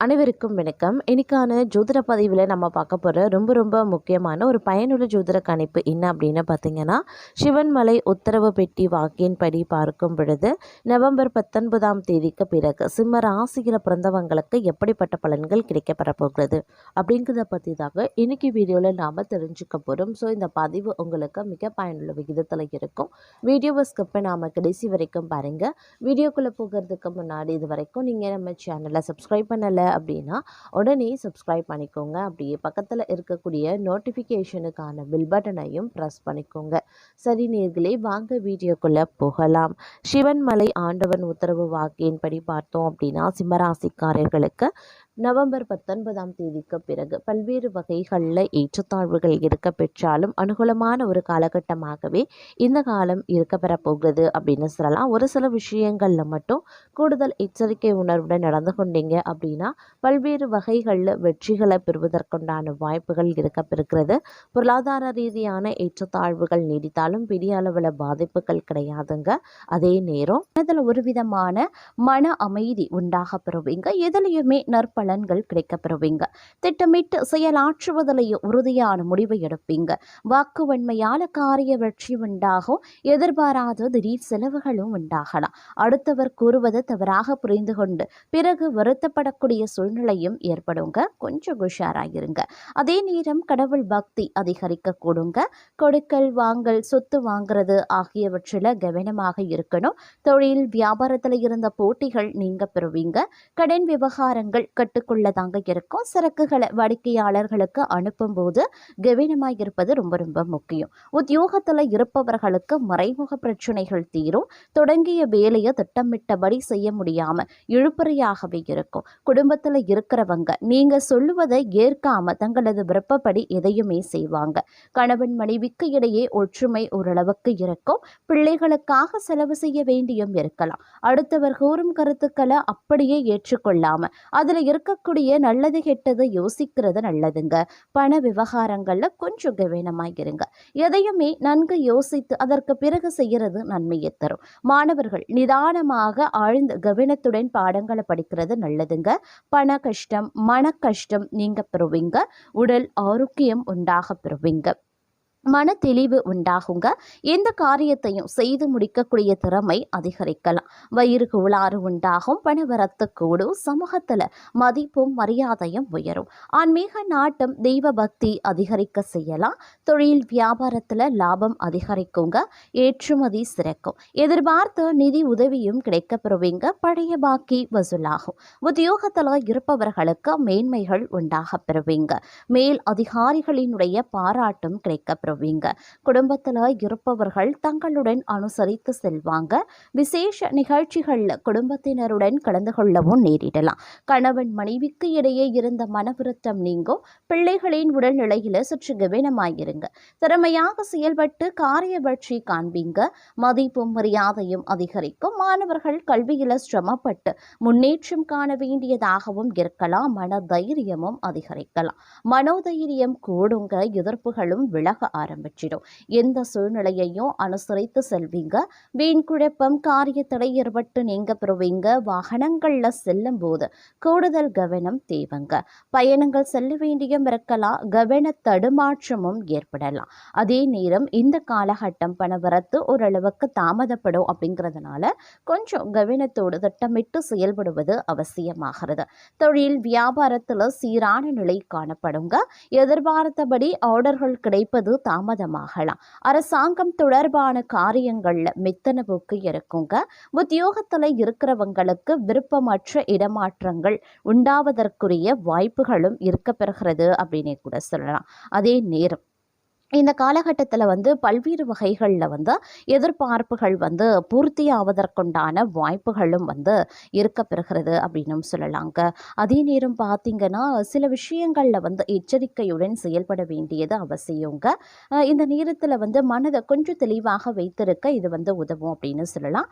அனைவருக்கும் வணக்கம். இன்னைக்கான ஜோதிட பதிவில் நம்ம பார்க்க போகிற ரொம்ப ரொம்ப முக்கியமான ஒரு பயனுள்ள ஜோதிட கணிப்பு என்ன அப்படின்னு பார்த்தீங்கன்னா சிவன்மலை உத்தரவு பெட்டி வாக்கின்படி பார்க்கும் பொழுது நவம்பர் பத்தொன்பதாம் தேதிக்கு பிறகு சிம்ம ராசியில் பிறந்தவங்களுக்கு எப்படிப்பட்ட பலன்கள் கிடைக்கப்பெற போகிறது? அப்படிங்கிறத பற்றி தாங்க இன்னைக்கு வீடியோவில் நாம் தெரிஞ்சுக்க போகிறோம் ஸோ இந்த பதிவு உங்களுக்கு மிக பயனுள்ள விகிதத்தில் இருக்கும். வீடியோவை ஸ்கிப்பை நாம் கடைசி வரைக்கும் பாருங்கள் வீடியோக்குள்ளே போகிறதுக்கு முன்னாடி இது வரைக்கும் நீங்கள் நம்ம சேனலை சப்ஸ்கிரைப் பண்ணலை அப்படின்னா உடனே சப்ஸ்கிரைப் பண்ணிக்கோங்க. அப்படியே பக்கத்தில் இருக்கக்கூடிய நோட்டிஃபிகேஷனுக்கான பில் பட்டனையும் ப்ரெஸ் பண்ணிக்கோங்க. சரி நேர்களே வாங்க வீடியோக்குள்ளே போகலாம். சிவன்மலை ஆண்டவன் உத்தரவு வாக்கின்படி பார்த்தோம் அப்படின்னா சிம்மராசிக்காரர்களுக்கு நவம்பர் பத்தொன்பதாம் தேதிக்கு பிறகு பல்வேறு வகைகளில் ஏற்றத்தாழ்வுகள் இருக்க பெற்றாலும் அனுகூலமான ஒரு காலகட்டமாகவே இந்த காலம் இருக்க பெறப்போகுது அப்படின்னு சொல்லலாம். ஒரு சில விஷயங்களில் மட்டும் கூடுதல் எச்சரிக்கை உணர்வுடன் நடந்து கொண்டீங்க அப்படின்னா பல்வேறு வகைகளில் வெற்றிகளை பெறுவதற்குண்டான வாய்ப்புகள் இருக்க பெறுகிறது. பொருளாதார ரீதியான ஏற்றத்தாழ்வுகள் நீடித்தாலும் பெரிய அளவில் பாதிப்புகள் கிடையாதுங்க. அதே நேரம் இதில் ஒரு விதமான மன அமைதி உண்டாக பெறுவீங்க. எதுலேயுமே நற்பல பலன்கள் கிடைக்கப்பெறுவீங்க. திட்டமிட்டு செயலாற்றுவதிலேயே உறுதியான முடிவை எடுப்பீங்க. வாக்குவன்மையால காரிய வெற்றி உண்டாகும். எதிர்பாராத திடீர் செலவுகளும் உண்டாகலாம். அடுத்தவர் கூறுவதை தவறாக புரிந்து கொண்டு பிறகு வருத்தப்படக்கூடிய சூழ்நிலையும் ஏற்படுங்க. கொஞ்சம் உஷாராயிருங்க. அதே நேரம் கடவுள் பக்தி அதிகரிக்க கூடுங்க. கொடுக்கல் வாங்கல் சொத்து வாங்குறது ஆகியவற்றில் கவனமாக இருக்கணும். தொழில் வியாபாரத்தில் இருந்த போட்டிகள் நீங்க பெறுவீங்க. கடன் விவகாரங்கள் கட்டு கட்டுக்குள்ளதாங்க இருக்கும். சரக்குகளை வாடிக்கையாளர்களுக்கு அனுப்பும்போது கவனமாக இருப்பது ரொம்ப ரொம்ப முக்கியம். உத்தியோகத்தில் இருப்பவர்களுக்கு மறைமுக பிரச்சனைகள் தீரும். தொடங்கிய வேலையை திட்டமிட்டபடி செய்ய முடியாம இழுப்பறையாகவே இருக்கும். குடும்பத்தில் இருக்கிறவங்க நீங்க சொல்லுவதை ஏற்காம தங்களது விருப்பப்படி எதையுமே செய்வாங்க. கணவன் மனைவிக்கு இடையே ஒற்றுமை ஓரளவுக்கு இருக்கும். பிள்ளைகளுக்காக செலவு செய்ய வேண்டியும் இருக்கலாம். அடுத்தவர் கூறும் கருத்துக்களை அப்படியே ஏற்றுக்கொள்ளாம அதுல இருக்கக்கூடிய நல்லது கெட்டது யோசிக்கிறது நல்லதுங்க. பண விவகாரங்களில் கொஞ்சம் கவனமாக இருங்க எதையுமே நன்கு யோசித்து அதற்கு பிறகு செய்கிறது நன்மையை தரும். மாணவர்கள் நிதானமாக ஆழ்ந்த கவனத்துடன் பாடங்களை படிக்கிறது நல்லதுங்க. பண கஷ்டம் மன கஷ்டம் நீங்க பெறுவீங்க. உடல் ஆரோக்கியம் உண்டாக பெறுவீங்க. மன தெளிவு உண்டாகுங்க. எந்த காரியத்தையும் செய்து முடிக்கக்கூடிய திறமை அதிகரிக்கலாம். வயிறு கோளாறு உண்டாகும் பணவரத்து கூடும் சமூகத்தில் மதிப்பும் மரியாதையும் உயரும். ஆன்மீக நாட்டம் தெய்வ பக்தி அதிகரிக்க செய்யலாம். தொழில் வியாபாரத்தில் லாபம் அதிகரிக்குங்க. ஏற்றுமதி சிறக்கும். எதிர்பார்த்த நிதி உதவியும் கிடைக்கப்பெறுவீங்க. பழைய பாக்கி வசூலாகும். உத்தியோகத்தில் இருப்பவர்களுக்கு மேன்மைகள் உண்டாக பெறுவீங்க. மேல் அதிகாரிகளினுடைய பாராட்டும் கிடைக்கப்பெறும். பெறுவீங்க குடும்பத்தில் இருப்பவர்கள் தங்களுடன் அனுசரித்து செல்வாங்க. விசேஷ நிகழ்ச்சிகளில் குடும்பத்தினருடன் கலந்து கொள்ளவும் நேரிடலாம். கணவன் மனைவிக்கு இடையே இருந்த மனவிருத்தம் நீங்கும். பிள்ளைகளின் உடல்நிலையில் சற்று கவனமாயிருங்க திறமையாக செயல்பட்டு காரிய வெற்றி காண்பீங்க. மதிப்பும் மரியாதையும் அதிகரிக்கும். மாணவர்கள் கல்வியில சிரமப்பட்டு முன்னேற்றம் காண வேண்டியதாகவும் இருக்கலாம். மன தைரியமும் அதிகரிக்கலாம். மனோதைரியம் கூடுங்க. எதிர்ப்புகளும் விலக ஆரம்பிச்சிடும். எந்த சூழ்நிலையையும் அனுசரித்து செல்வீங்க. வீண் குழப்பம் காரிய தடை ஏற்பட்டு நீங்க பெறுவீங்க. வாகனங்கள்ல செல்லும் போது கூடுதல் கவனம் தேவைங்க. பயணங்கள் செல்ல வேண்டியும் இருக்கலாம். கவன தடுமாற்றமும் ஏற்படலாம். அதே நேரம் இந்த காலகட்டம் பணவரத்து ஓரளவுக்கு தாமதப்படும் அப்படிங்கிறதுனால கொஞ்சம் கவனத்தோடு திட்டமிட்டு செயல்படுவது அவசியமாகிறது. தொழில் வியாபாரத்தில் சீரான நிலை காணப்படுங்க. எதிர்பார்த்தபடி ஆர்டர்கள் கிடைப்பது தாமதமாகலாம். அரசாங்கம் தொடர்பான காரியங்கள்ல மித்தன போக்கு இருக்குங்க. உத்தியோகத்தில் இருக்கிறவங்களுக்கு விருப்பமற்ற இடமாற்றங்கள் உண்டாவதற்குரிய வாய்ப்புகளும் இருக்க பெறுகிறது அப்படின்னு கூட சொல்லலாம். அதே நேரம் இந்த காலகட்டத்தில் வந்து பல்வேறு வகைகளில் வந்து எதிர்பார்ப்புகள் வந்து பூர்த்தி ஆவதற்குண்டான வாய்ப்புகளும் வந்து இருக்க பெறுகிறது அப்படின்னும் சொல்லலாங்க. அதே நேரம் பார்த்திங்கன்னா சில விஷயங்களில் வந்து எச்சரிக்கையுடன் செயல்பட வேண்டியது அவசியங்க. இந்த நேரத்தில் வந்து மனதை கொஞ்சம் தெளிவாக வைத்திருக்க இது வந்து உதவும் அப்படின்னு சொல்லலாம்.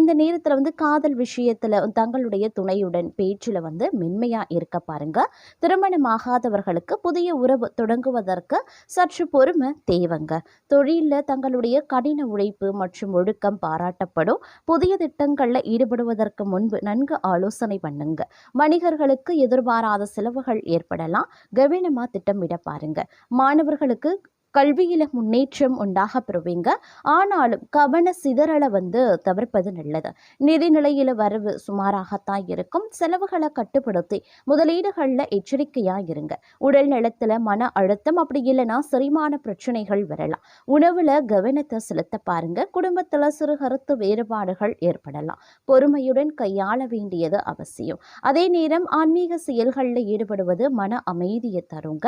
இந்த நேரத்தில் வந்து காதல் விஷயத்தில் தங்களுடைய துணையுடன் பேச்சில் வந்து மென்மையாக இருக்க பாருங்க. திருமணமாகாதவர்களுக்கு புதிய உறவு தொடங்குவதற்கு சற்று பொறுமை தேவைங்க தொழிலில் தங்களுடைய கடின உழைப்பு மற்றும் ஒழுக்கம் பாராட்டப்படும். புதிய திட்டங்களில் ஈடுபடுவதற்கு முன்பு நன்கு ஆலோசனை பண்ணுங்க. வணிகர்களுக்கு எதிர்பாராத செலவுகள் ஏற்படலாம். கவனமாக திட்டமிட பாருங்க. மாணவர்களுக்கு கல்வியில் முன்னேற்றம் உண்டாக பெறுவீங்க ஆனாலும் கவன சிதறலை வந்து தவிர்ப்பது நல்லது. நிதி நிலையில் வரவு சுமாராகத்தான் இருக்கும். செலவுகளை கட்டுப்படுத்தி முதலீடுகளில் எச்சரிக்கையாக இருங்க. உடல் நலத்தில் மன அழுத்தம் அப்படி இல்லைன்னா செரிமான பிரச்சனைகள் வரலாம். உணவில் கவனத்தை செலுத்த பாருங்க. குடும்பத்தில் சிறு கருத்து வேறுபாடுகள் ஏற்படலாம். பொறுமையுடன் கையாள வேண்டியது அவசியம். அதே நேரம் ஆன்மீக செயல்களில் ஈடுபடுவது மன அமைதியை தருங்க.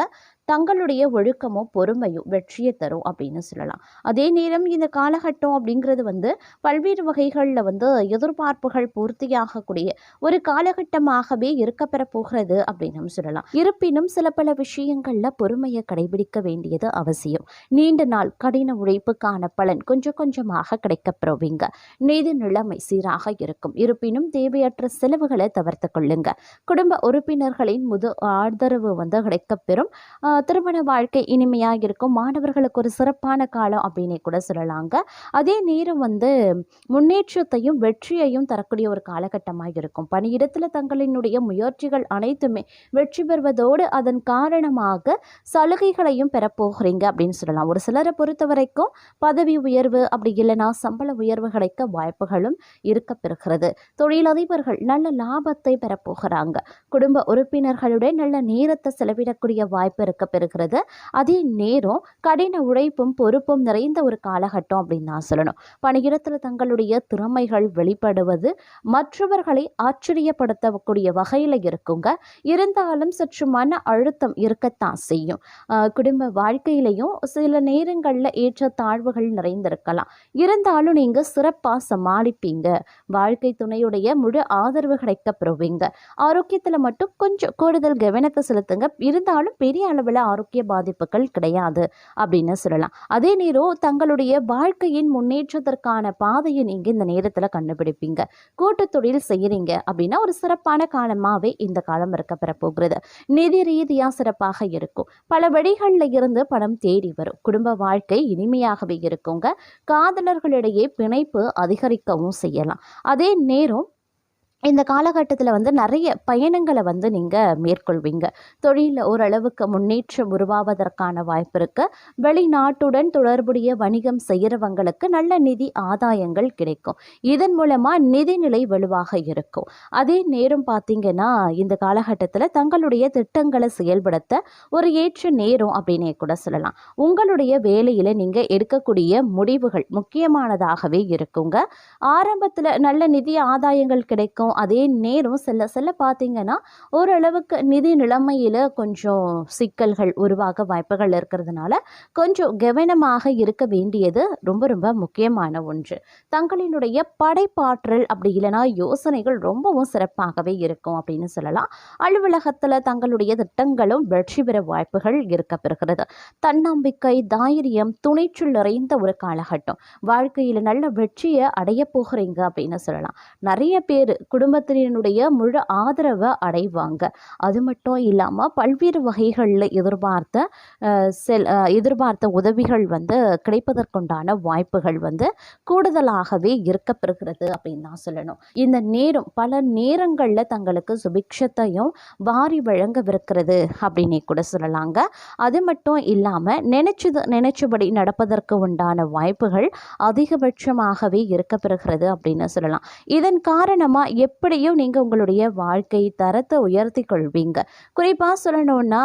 தங்களுடைய ஒழுக்கமும் பொறுமையும் வெற்றியை தரும் அப்படின்னு சொல்லலாம். அதே நேரம் இந்த காலகட்டம் அப்படிங்கிறது வந்து பல்வேறு வகைகளில் வந்து எதிர்பார்ப்புகள் பூர்த்தியாகக்கூடிய ஒரு காலகட்டமாகவே இருக்கப்பெற போகிறது அப்படின்னு சொல்லலாம். இருப்பினும் சில பல விஷயங்களில் பொறுமையை கடைபிடிக்க வேண்டியது அவசியம். நீண்ட நாள் கடின உழைப்புக்கான பலன் கொஞ்சம் கொஞ்சமாக கிடைக்கப்பெறுவீங்க நிதி நிலைமை சீராக இருக்கும். இருப்பினும் தேவையற்ற செலவுகளை தவிர்த்து கொள்ளுங்க. குடும்ப உறுப்பினர்களின் முது ஆதரவு வந்து கிடைக்கப்பெறும் திருமண வாழ்க்கை இனிமையாக இருக்கும். மாணவர்களுக்கு ஒரு சிறப்பான காலம் அப்படின்னே கூட சொல்லலாங்க. அதே நேரம் வந்து முன்னேற்றத்தையும் வெற்றியையும் தரக்கூடிய ஒரு காலகட்டமாக இருக்கும். பணியிடத்தில் தங்களினுடைய முயற்சிகள் அனைத்துமே வெற்றி பெறுவதோடு அதன் காரணமாக சலுகைகளையும் பெறப்போகிறீங்க அப்படின்னு சொல்லலாம். ஒரு சிலரை பொறுத்த வரைக்கும் பதவி உயர்வு அப்படி இல்லைன்னா சம்பள உயர்வு கிடைக்க வாய்ப்புகளும் இருக்க பெறுகிறது. தொழிலதிபர்கள் நல்ல லாபத்தை பெறப்போகிறாங்க குடும்ப உறுப்பினர்களுடன் நல்ல நேரத்தை செலவிடக்கூடிய வாய்ப்பு இருக்க பெறுகிறது. அதே நேரம் கடின உழைப்பும் பொறுப்பும் நிறைந்த ஒரு காலகட்டம் அப்படின்னு நான் சொல்லணும். பணியிடத்தில் தங்களுடைய திறமைகள் வெளிப்படுவது மற்றவர்களை ஆச்சரியப்படுத்தக்கூடிய வகையில் இருக்குங்க. இருந்தாலும் சற்று மன அழுத்தம் இருக்கத்தான் செய்யும். குடும்ப வாழ்க்கையிலையும் சில நேரங்களில் ஏற்ற தாழ்வுகள் நிறைந்திருக்கலாம். இருந்தாலும் நீங்கள் சிறப்பாக சமாளிப்பீங்க. வாழ்க்கை துணையுடைய முழு ஆதரவு கிடைக்க பெறுவீங்க ஆரோக்கியத்தில் மட்டும் கொஞ்சம் கூடுதல் கவனத்தை செலுத்துங்க. இருந்தாலும் பெரிய அளவில் ஆரோக்கிய பாதிப்புகள் கிடையாது. அப்படின்னு சொல்லலாம். அதே நேரம் தங்களுடைய வாழ்க்கையின் முன்னேற்றத்திற்கான பாதையை நீங்கள் இந்த நேரத்தில் கண்டுபிடிப்பீங்க. கூட்டத்தொழில் செய்கிறீங்க அப்படின்னா ஒரு சிறப்பான காலமாகவே இந்த காலம் இருக்க போகிறது. நிதி ரீதியாக சிறப்பாக இருக்கும். பல வழிகளில் இருந்து பணம் தேடி வரும். குடும்ப வாழ்க்கை இனிமையாகவே இருக்குங்க. காதலர்களிடையே பிணைப்பு அதிகரிக்கவும் செய்யலாம். அதே நேரம் இந்த காலகட்டத்தில் வந்து நிறைய பயணங்களை வந்து நீங்கள் மேற்கொள்வீங்க. தொழிலில் ஓரளவுக்கு முன்னேற்றம் உருவாவதற்கான வாய்ப்பு இருக்குது வெளிநாட்டுடன் தொடர்புடைய வணிகம் செய்கிறவங்களுக்கு நல்ல நிதி ஆதாயங்கள் கிடைக்கும். இதன் மூலமாக நிதிநிலை வலுவாக இருக்கும். அதே நேரம் பார்த்தீங்கன்னா இந்த காலகட்டத்தில் தங்களுடைய திட்டங்களை செயல்படுத்த ஒரு ஏற்ற நேரம் அப்படின்னே கூட சொல்லலாம். உங்களுடைய வேலையில் நீங்கள் எடுக்கக்கூடிய முடிவுகள் முக்கியமானதாகவே இருக்குங்க. ஆரம்பத்தில் நல்ல நிதி ஆதாயங்கள் கிடைக்கும். அதே நேரம் செல்ல செல்ல பார்த்தீங்கன்னா ஓரளவுக்கு நிதி நிலைமையில் கொஞ்சம் சிக்கல்கள் உருவாக வாய்ப்புகள் இருக்கிறதுனால கொஞ்சம் கவனமாக இருக்க வேண்டியது ரொம்ப ரொம்ப முக்கியமான ஒன்று. தங்களினுடைய படைப்பாற்றல் அப்படி இல்லைன்னா யோசனைகள் ரொம்பவும் சிறப்பாகவே இருக்கும் அப்படின்னு சொல்லலாம். அலுவலகத்தில் தங்களுடைய திட்டங்களும் வெற்றி பெற வாய்ப்புகள் இருக்க பெறுகிறது தன்னம்பிக்கை தைரியம் துணிச்சல் நிறைந்த ஒரு காலகட்டம். வாழ்க்கையில் நல்ல வெற்றியை அடைய போகிறீங்க அப்படின்னு சொல்லலாம். நிறைய பேர் குடும்பத்தினருடைய முழு ஆதரவை அடைவாங்க. அது மட்டும் இல்லாமல் பல்வேறு வகைகளில் எதிர்பார்த்த செல் எதிர்பார்த்த உதவிகள் வந்து கிடைப்பதற்குண்டான வாய்ப்புகள் வந்து கூடுதலாகவே இருக்கப்பெறுகிறது அப்படின்னு தான் சொல்லணும். இந்த நேரம் பல நேரங்களில் தங்களுக்கு சுபிக்ஷத்தையும் வாரி வழங்கவிருக்கிறது அப்படின்னே கூட சொல்லலாங்க. அது மட்டும் இல்லாமல் நினைச்சது நினைச்சபடி நடப்பதற்கு உண்டான வாய்ப்புகள் அதிகபட்சமாகவே இருக்கப்பெறுகிறது அப்படின்னு சொல்லலாம். இதன் காரணமாக எப்படியும் நீங்கள் உங்களுடைய வாழ்க்கை தரத்தை உயர்த்தி கொள்வீங்க. குறிப்பாக சொல்லணும்னா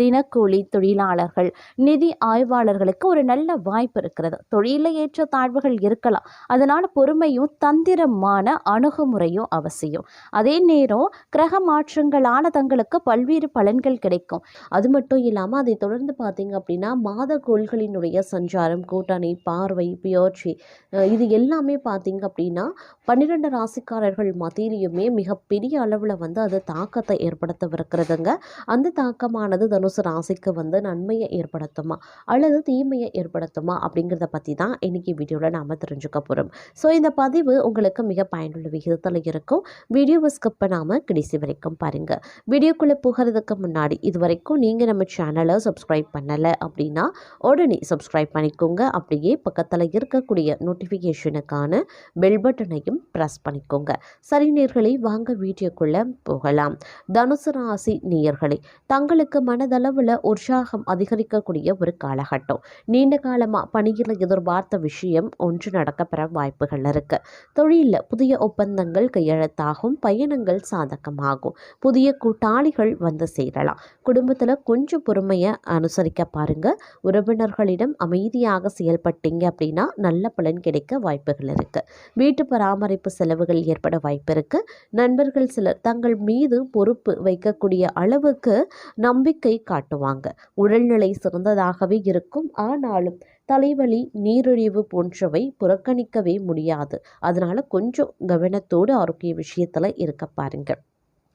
தினக்கூலி தொழிலாளர்கள் நிதி ஆய்வாளர்களுக்கு ஒரு நல்ல வாய்ப்பு இருக்கிறது. தொழிலில் ஏற்ற தாழ்வுகள் இருக்கலாம். அதனால் பொறுமையும் தந்திரமான அணுகுமுறையும் அவசியம். அதே நேரம் கிரக மாற்றங்களான தங்களுக்கு பல்வேறு பலன்கள் கிடைக்கும். அது மட்டும் இல்லாமல் அதை தொடர்ந்து பார்த்தீங்க அப்படின்னா மாத கோள்களினுடைய சஞ்சாரம் கூட்டணி பார்வை பியோர்ச்சி இது எல்லாமே பார்த்தீங்க அப்படின்னா பன்னிரெண்டு ராசிக்காரர்கள் மத்திய வகையிலையுமே மிகப்பெரிய அளவில் வந்து அது தாக்கத்தை ஏற்படுத்தவிருக்கிறதுங்க. அந்த தாக்கமானது தனுசு ராசிக்கு வந்து நன்மையை ஏற்படுத்துமா? அல்லது தீமையை ஏற்படுத்துமா? அப்படிங்கிறத பற்றி தான் இன்றைக்கி வீடியோவில் நாம் தெரிஞ்சுக்க போகிறோம் ஸோ இந்த பதிவு உங்களுக்கு மிக பயனுள்ள விகிதத்தில் இருக்கும். வீடியோவை ஸ்கிப் பண்ணாமல் கடைசி வரைக்கும் பாருங்கள் வீடியோக்குள்ளே போகிறதுக்கு முன்னாடி இது வரைக்கும் நீங்கள் நம்ம சேனலை சப்ஸ்கிரைப் பண்ணலை அப்படின்னா உடனே சப்ஸ்கிரைப் பண்ணிக்கோங்க. அப்படியே பக்கத்தில் இருக்கக்கூடிய நோட்டிஃபிகேஷனுக்கான பெல் பட்டனையும் ப்ரெஸ் பண்ணிக்கோங்க. சரி நேர்களை வாங்க வீட்டுக்குள்ள போகலாம். தனுசு ராசி நேயர்களே தங்களுக்கு மனதளவில் உற்சாகம் அதிகரிக்கக்கூடிய ஒரு காலகட்டம். நீண்ட காலமாக பணியில் எதிர்பார்த்த விஷயம் ஒன்று நடக்கப்பெற வாய்ப்புகள் இருக்கு. தொழிலில் புதிய ஒப்பந்தங்கள் கையெழுத்தாகும் பயணங்கள் சாதகமாகும். புதிய கூட்டாளிகள் வந்து சேரலாம். குடும்பத்தில் கொஞ்சம் பொறுமையை அனுசரிக்க பாருங்க. உறவினர்களிடம் அமைதியாக செயல்பட்டீங்க அப்படின்னா நல்ல பலன் கிடைக்க வாய்ப்புகள் இருக்கு. வீட்டு பராமரிப்பு செலவுகள் ஏற்பட வாய்ப்பு இருக்கு. நண்பர்கள் சிலர் தங்கள் மீது பொறுப்பு வைக்கக்கூடிய அளவுக்கு நம்பிக்கை காட்டுவாங்க. உடல்நிலை சிறந்ததாகவே இருக்கும். ஆனாலும் தலைவலி நீரிழிவு போன்றவை புறக்கணிக்கவே முடியாது. அதனால கொஞ்சம் கவனத்தோடு ஆரோக்கிய விஷயத்தில் இருக்க பாருங்கள்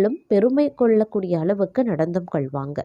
பிள்ளைகளும் பெருமை கொள்ளக்கூடிய அளவுக்கு நடந்தும் கொள்வாங்க.